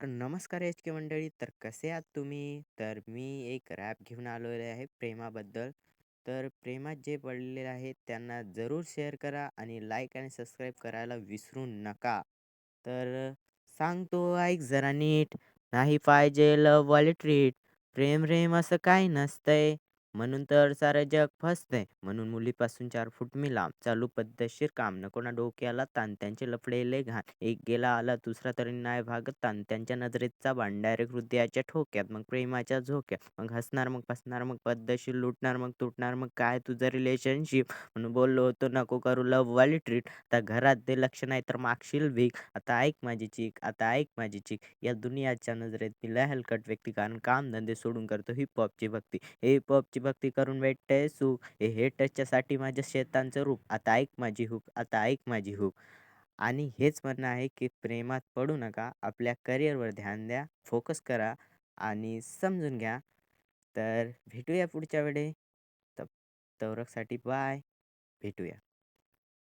नमस्कार एच के मंडळी. तर कसे आहात तुम्ही? तर मी एक रॅप घेऊन आलेलो आहे प्रेमाबद्दल. तर प्रेमात जे पडलेले आहे त्यांना जरूर शेअर करा आणि लाईक आणि सबस्क्राईब करायला विसरू नका. तर सांगतो ऐक जरा नीट, नाही पाहिजे लव ट्रीट. प्रेम-प्रेम असं काही नसतंय, म्हणून तर सारं जग फसतंय. म्हणून मुलीपासून चार फूट मी लांब, चालू पद्धतशीर काम, नको ना डोक्याला ताण. त्यांचे लफडे लय घाण, एक गेला आला दुसरा तरी नाही भागत ताण. त्यांच्या नजरेचा बाण डायरेक्ट हृदयाच्या ठोक्यात, मग प्रेमाच्या झोक्यात. मग हसणार मग फसणार मग पद्धतशीर लुटणार मग तुटणार मग काय तुझं रिलेशनशिप. म्हणून बोललो होतो नको करू लव्हवाली ट्रीट. आता घरात दे लक्ष नाही तर मागशील भीक. आता ऐक माझी चीक, आता ऐक माझी चीक. या दुनियाच्या नजरेत मी लय हलकट व्यक्ती, कारण काम-धंदे सोडून करतो हिप हॉपची भक्ती. हिप हॉपची भक्ती करून भेटतंय सुख, हे हेटरच्यासाठी माझ्या शेतांचं रूप. आता ऐक माझी हुक, आता ऐक माझी हूक आणि हेच म्हणणं आहे की प्रेमात पडू नका. आपल्या करिअरवर ध्यान द्या, फोकस करा आणि समजून घ्या. तर भेटूया पुढच्या वेळी. तर तवरकसाठी बाय. भेटूया.